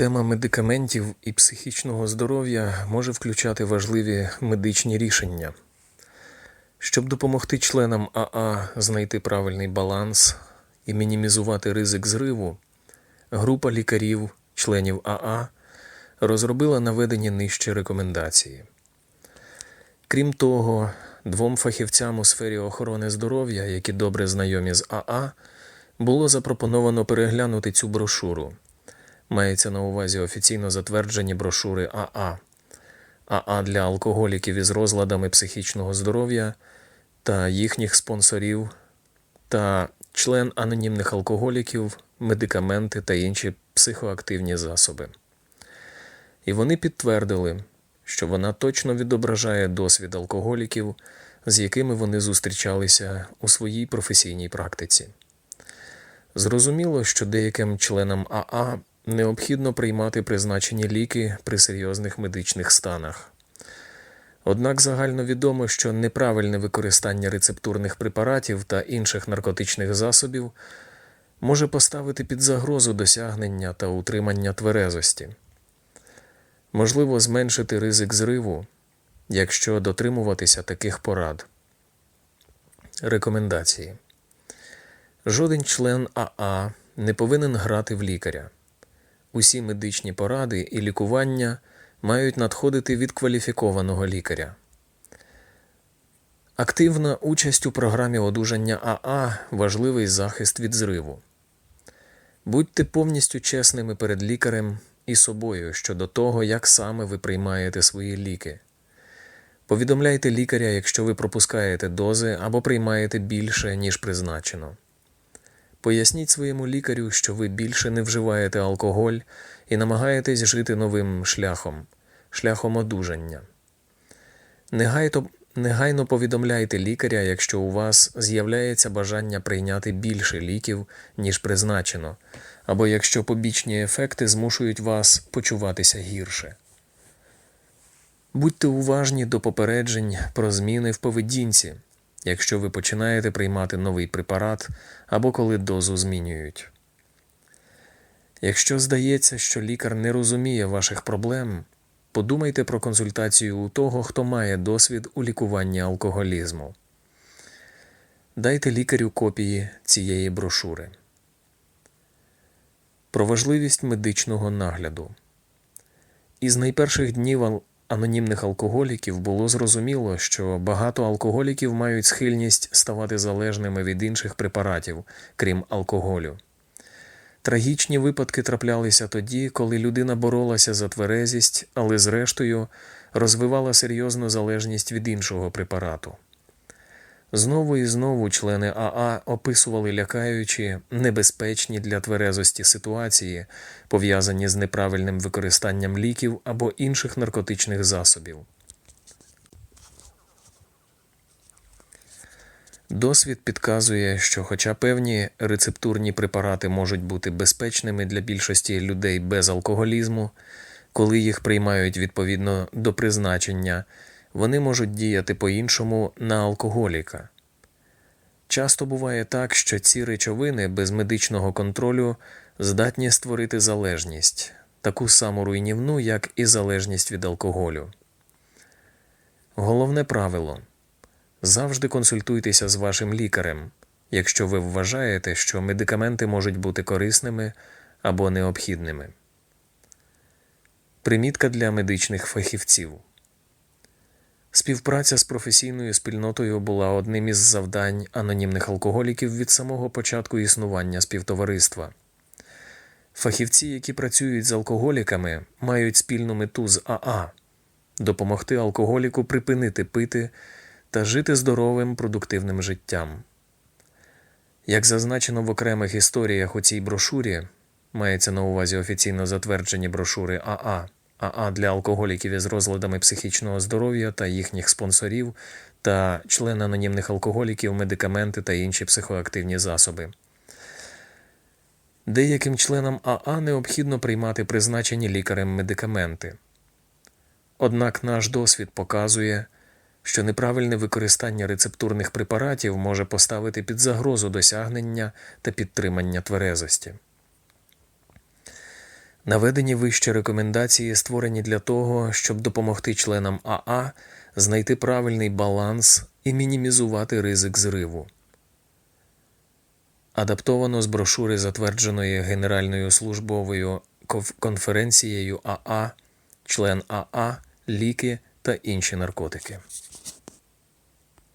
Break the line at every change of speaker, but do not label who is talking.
Тема медикаментів і психічного здоров'я може включати важливі медичні рішення. Щоб допомогти членам АА знайти правильний баланс і мінімізувати ризик зриву, група лікарів, членів АА, розробила наведені нижче рекомендації. Крім того, двом фахівцям у сфері охорони здоров'я, які добре знайомі з АА, було запропоновано переглянути цю брошуру. Мається на увазі офіційно затверджені брошури АА, АА для алкоголіків із розладами психічного здоров'я та їхніх спонсорів, та член анонімних алкоголіків, медикаменти та інші психоактивні засоби. І вони підтвердили, що вона точно відображає досвід алкоголіків, з якими вони зустрічалися у своїй професійній практиці. Зрозуміло, що деяким членам АА необхідно приймати призначені ліки при серйозних медичних станах. Однак загальновідомо, що неправильне використання рецептурних препаратів та інших наркотичних засобів може поставити під загрозу досягнення та утримання тверезості. Можливо зменшити ризик зриву, якщо дотримуватися таких порад. Рекомендації. Жоден член АА не повинен грати в лікаря. Усі медичні поради і лікування мають надходити від кваліфікованого лікаря. Активна участь у програмі одужання АА важливий захист від зриву. Будьте повністю чесними перед лікарем і собою щодо того, як саме ви приймаєте свої ліки. Повідомляйте лікаря, якщо ви пропускаєте дози або приймаєте більше, ніж призначено. Поясніть своєму лікарю, що ви більше не вживаєте алкоголь і намагаєтесь жити новим шляхом, шляхом одужання. Негайно, негайно повідомляйте лікаря, якщо у вас з'являється бажання прийняти більше ліків, ніж призначено, або якщо побічні ефекти змушують вас почуватися гірше. Будьте уважні до попереджень про зміни в поведінці якщо ви починаєте приймати новий препарат або коли дозу змінюють. Якщо здається, що лікар не розуміє ваших проблем, подумайте про консультацію у того, хто має досвід у лікуванні алкоголізму. Дайте лікарю копії цієї брошури. Про важливість медичного нагляду. Із найперших днів анонімних алкоголіків було зрозуміло, що багато алкоголіків мають схильність ставати залежними від інших препаратів, крім алкоголю. Трагічні випадки траплялися тоді, коли людина боролася за тверезість, але зрештою розвивала серйозну залежність від іншого препарату. Знову і знову члени АА описували лякаючі, небезпечні для тверезості ситуації, пов'язані з неправильним використанням ліків або інших наркотичних засобів. Досвід підказує, що, хоча певні рецептурні препарати можуть бути безпечними для більшості людей без алкоголізму, коли їх приймають відповідно до призначення вони можуть діяти по-іншому на алкоголіка. Часто буває так, що ці речовини без медичного контролю здатні створити залежність, таку саму руйнівну, як і залежність від алкоголю. Головне правило завжди консультуйтеся з вашим лікарем, якщо ви вважаєте, що медикаменти можуть бути корисними або необхідними. Примітка для медичних фахівців. Співпраця з професійною спільнотою була одним із завдань анонімних алкоголіків від самого початку існування співтовариства. Фахівці, які працюють з алкоголіками, мають спільну мету з АА допомогти алкоголіку припинити пити та жити здоровим продуктивним життям. Як зазначено в окремих історіях у цій брошурі, мається на увазі офіційно затверджені брошури АА. АА для алкоголіків із розладами психічного здоров'я та їхніх спонсорів та член анонімних алкоголіків, медикаменти та інші психоактивні засоби. Деяким членам АА необхідно приймати призначені лікарем медикаменти. Однак наш досвід показує, що неправильне використання рецептурних препаратів може поставити під загрозу досягнення та підтримання тверезості. Наведені вище рекомендації створені для того, щоб допомогти членам АА знайти правильний баланс і мінімізувати ризик зриву. Адаптовано з брошури, затвердженої Генеральною службовою конференцією АА, член АА, ліки та інші наркотики.